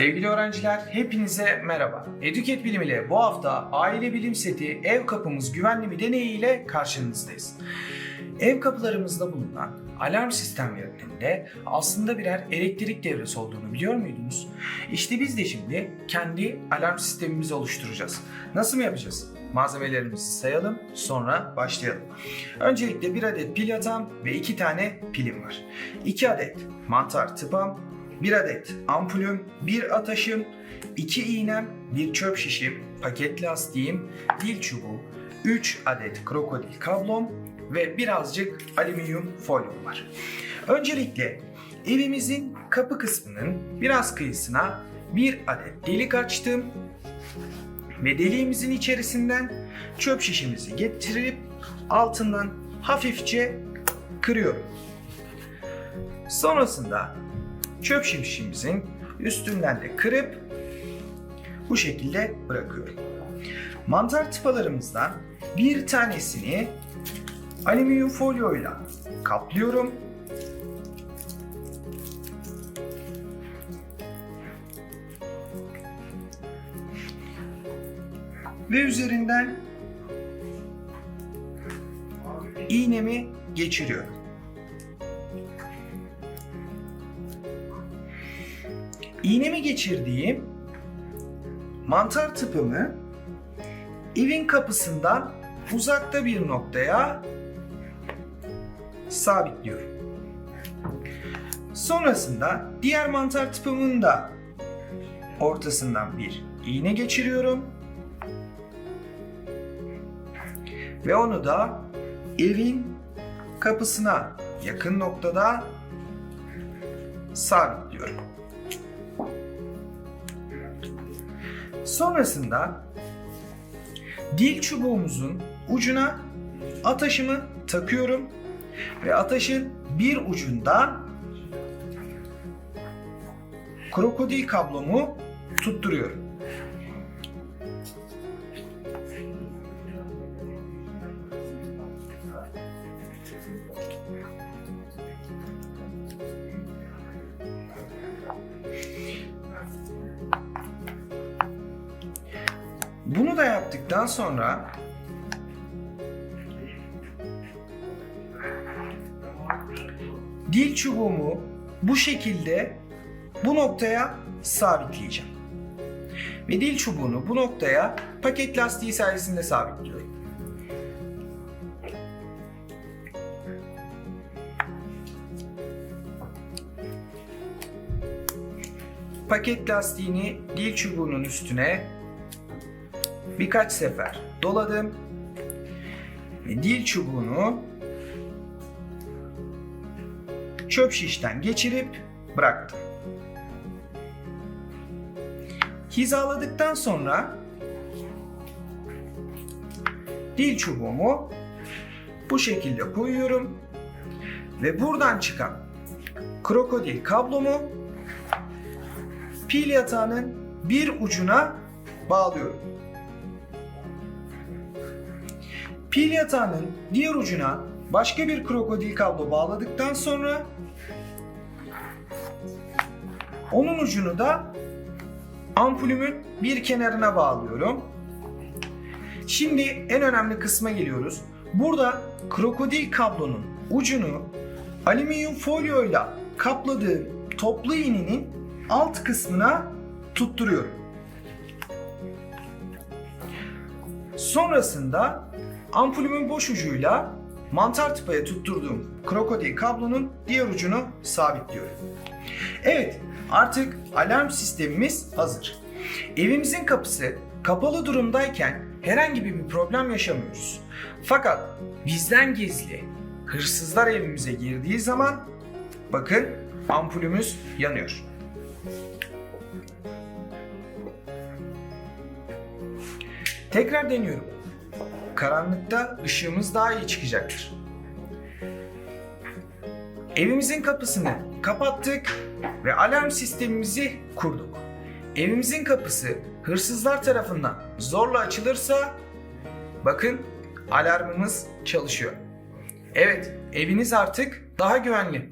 Sevgili öğrenciler, hepinize merhaba. Eduket Bilim ile bu hafta aile bilim seti ev kapımız güvenli mi deneyi ile karşınızdayız. Ev kapılarımızda bulunan alarm sistemlerinde aslında birer elektrik devresi olduğunu biliyor muydunuz? İşte biz de şimdi kendi alarm sistemimizi oluşturacağız. Nasıl mı yapacağız? Malzemelerimizi sayalım, sonra başlayalım. Öncelikle bir adet pil yatağım ve iki tane pilim var. 2 adet mantar tıpam, 1 adet ampulüm, 1 ataşım, 2 iğnem, 1 çöp şişim, paket lastiğim, dil çubuğu, 3 adet krokodil kablom ve birazcık alüminyum folyom var. Öncelikle evimizin kapı kısmının biraz kıyısına bir adet delik açtım ve deliğimizin içerisinden çöp şişimizi getirip altından hafifçe kırıyorum. Sonrasında çöp şişimizin üstünden de kırıp bu şekilde bırakıyorum. Mantar tıpalarımızdan bir tanesini alüminyum folyoyla kaplıyorum. Ve üzerinden iğnemi geçiriyorum. İğnemi geçirdiğim mantar tıpımı evin kapısından uzakta bir noktaya sabitliyorum. Sonrasında diğer mantar tıpımın da ortasından bir iğne geçiriyorum. Ve onu da evin kapısına yakın noktada sabitliyorum. Sonrasında dil çubuğumuzun ucuna ataşımı takıyorum ve ataşın bir ucundan krokodil kablomu tutturuyorum. Bunu da yaptıktan sonra dil çubuğumu bu şekilde bu noktaya sabitleyeceğim. Ve dil çubuğunu bu noktaya paket lastiği sayesinde sabitliyorum. Paket lastiğini dil çubuğunun üstüne birkaç sefer doladım ve dil çubuğunu çöp şişten geçirip bıraktım. Hizaladıktan sonra dil çubuğumu bu şekilde koyuyorum ve buradan çıkan krokodil kablomu pil yatağının bir ucuna bağlıyorum. Pil yatağının diğer ucuna başka bir krokodil kablo bağladıktan sonra onun ucunu da ampulümün bir kenarına bağlıyorum. Şimdi en önemli kısma geliyoruz. Burada krokodil kablonun ucunu alüminyum folyoyla kapladığım toplu iğnenin alt kısmına tutturuyorum. Sonrasında ampulümün boş ucuyla mantar tıpaya tutturduğum krokodil kablonun diğer ucunu sabitliyorum. Evet, artık alarm sistemimiz hazır. Evimizin kapısı kapalı durumdayken herhangi bir problem yaşamıyoruz. Fakat bizden gizli hırsızlar evimize girdiği zaman bakın ampulümüz yanıyor. Tekrar deniyorum. Karanlıkta ışığımız daha iyi çıkacaktır. Evimizin kapısını kapattık ve alarm sistemimizi kurduk. Evimizin kapısı hırsızlar tarafından zorla açılırsa bakın alarmımız çalışıyor. Evet, eviniz artık daha güvenli.